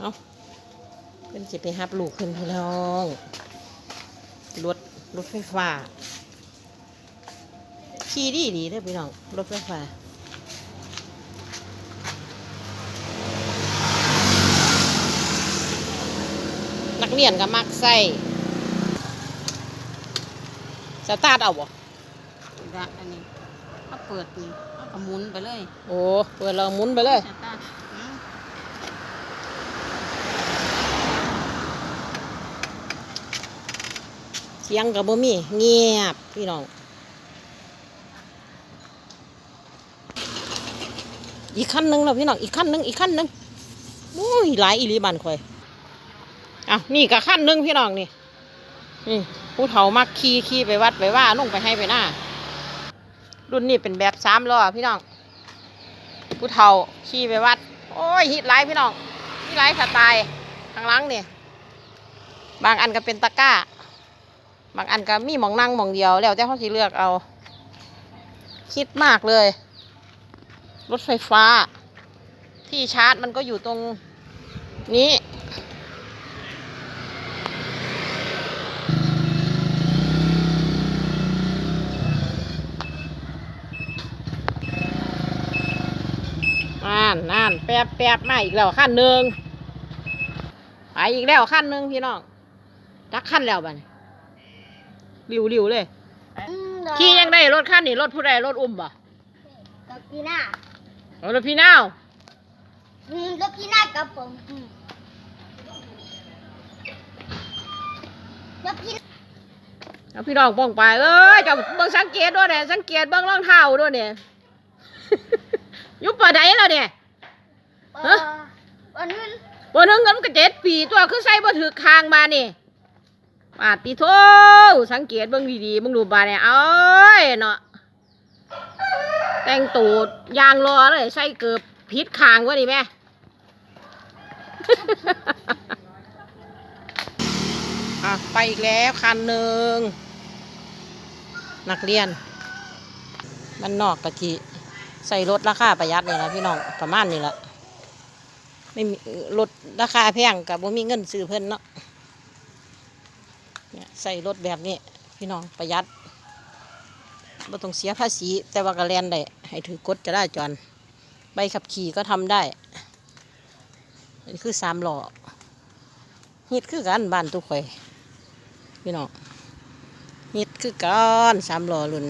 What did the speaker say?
เอาเป็นสิไปฮับลูกขึ้นพี่น้องรถรถไฟฟ้าขี่ดีดีเด้อพี่น้องรถไฟฟ้านักเรียนก็มักใส่สตาร์ทเอาบ่ดักอันนี้เขาเปิดนี่เขาก็หมุนไปเลย โอ้เปิดเราหมุนไปเลยสตาร์ทอืม เสียงกับบ่มีเงียบพี่น้อง อีกขั้นหนึ่งแล้วพี่น้อง อีกขั้นหนึ่งอีกขั้นหนึ่งอุ้ยหลายอีลีบันคอยอะนี่ก็ขั้นหนึ่งพี่น้องนี่นี่ผู้เฒ่ามักขี่ขี่ไปวัดไปว่าลงไปให้ไปหน้า รุ่นนี้เป็นแบบสามล้อพี่น้อง ผู้เฒ่าขี่ไปวัด โอ้ยฮิตหลายพี่น้องฮิตหลายสไตล์ข้างหลังนี่บางอันก็เป็นตะกร้า บางอันก็มีหมองนั่งหมองเดียวแล้วแต่เขาสิเลือกเอา คิดมากเลย รถไฟฟ้า ที่ชาร์จมันก็อยู่ตรงนี้น่านน่นแป๊บแป๊บมาอีกแล้วขั้นหนึ่งไปอีกแล้วขั้นหนึ่งพี่น้องจักขั้นแล้วบ้าน ริวริวๆเลย ขี่ยังได้รถขั้นนี่รถผู้ใดรถอุ้มบ่กับพี่หน้าเอารถพี่นาวอืมกับพี่หน้ากับผมอืมกับพี่เอาพี่น้องป้องไปเอ้ยเจับเบิ่งสังเกตด้วยเนี่ยสังเกตเบิ่งรองเท้าด้วยเนี่ยอยุบปะไดแล้วเนี่ยเอฮะอวันนึงบ่นึงกันก็เจ็ดปีตัวคือใส่บ่ถือคางมานี่ ปาดติโทสังเกตเบิ่งดีๆมึงดูบาเนี่ยเอ้ยเนาะแต่งตูดยางรอเลยใส่เกือบพิษคางวะนี่แม่อะไปอีกแล้วคันหนึ่งนักเรียน มันนอกกะทิใส่รถราคาประหยัดนี่ละพี่น้องประมาณนี่ละไม่มีรถราคาแพงกับบ่มีเงินซื้อเพิ่นเนาะ เนี่ยใส่รถแบบนี้ พี่น้องประหยัดบ่ต้องเสียภาษี แต่ว่ากระแลนได้ให้ถือกฎจะได้จอนใบขับขี่ก็ทำได้น,นี่คือสามล้อฮิตคือกันบ้านทุกข่อยพี่น้องฮิตคือกันสามล้อรุ่น